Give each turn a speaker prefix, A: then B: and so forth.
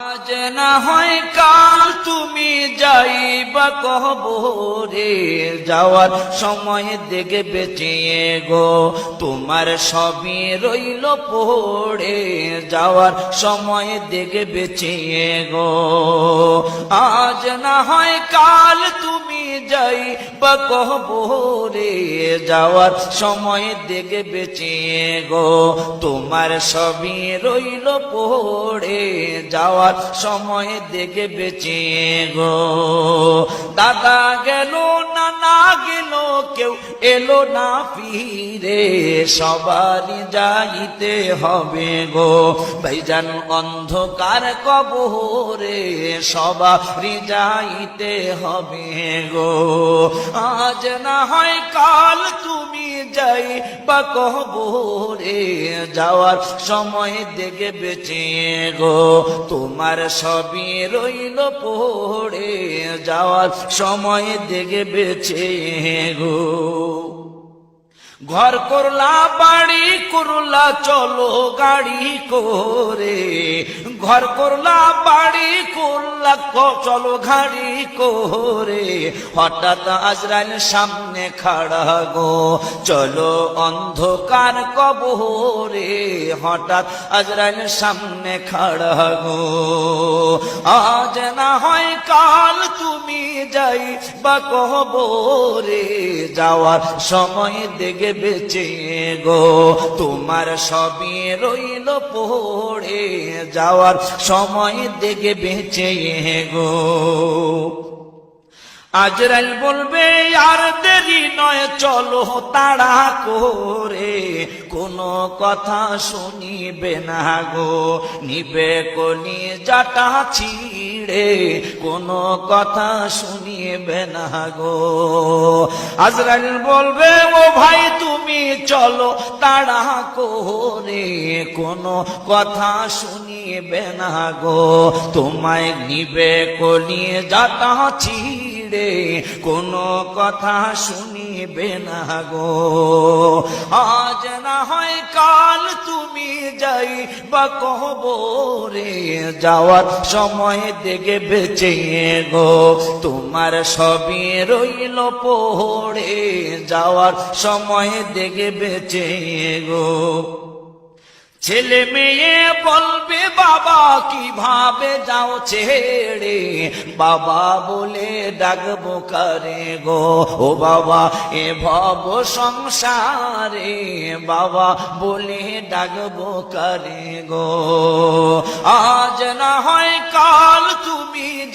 A: আজ না হয় কাল তুমি যাইবা কবরে, যাওয়ার সময় দেখে বেঁচিয়ে গো, তোমার সবই রইল পড়ে। যাওয়ার সময় দেখে বেঁচিয়ে গো, আজ না হয় কাল যাইবা কবরে যাওয়ার সময় দেখে বেঁচে গো। তোমার সবই রইল পড়ে যাওয়ার সময় দেখে বেঁচে গো। দাদা গেল না গেল কেউ, এলো না ফিরে। সবারই যাইতে হবে গো ভাইজান অন্ধকার কবরে সবারই যাইতে হবে গো। আজ না হয় কাল তুমি যাই বা কবরে, যাওয়ার সময় দেখে বেঁচে গো। তোমার সবই রইল পড়ে যাওয়ার সময় দেখে বেছে গো। ঘর করলা বাড়ি করলা চলো গাড়ি করে। ঘর করলা, বাড়ি করলা চলো ঘাড়ি করে হঠাৎ আজরাইল সামনে খাড়া গো, চলো অন্ধকার কবরে হঠাৎ আজরাইল সামনে খাড়া গো, আজ না হয় কাল তুমি যাই বা কবরে। যাওয়ার সময় দেখে বেঁচে গো, তোমার সবই রইল পড়ে। যাওয়ার সময় দেখে বেঁচে গো। আজরাইল বলবে, আর দেরি নয়, চলো তাড়া করে। কোন কথা শুনিবে না গো। নিবে কলি জাটা ছিড়ে। কোনো কথা শুনিবে না গো। আজরাইল বলবে, ও ভাই তুমি চলো তারা করে, কোনো কথা শুনিবে না গো। তোমায় নিবে কলিয়ে যাতা ছিড়ে, কোনো কথা শুনিবে না গো। আজ বা কবরে যাওয়ার সময় দেখে বেঁচে গো। তোমার সবই রইল পড়ে যাওয়ার সময় দেখে বেঁচে গো। ছেলে মেয়ে বলবে, বাবা কীভাবে যাও ছেড়ে? বাবা বলে, ডাকবো কারে গো? ও বাবা, এ ভব সংসারে। বাবা বলে, ডাকবো কারে গো? আজ না হয় কাল তুমি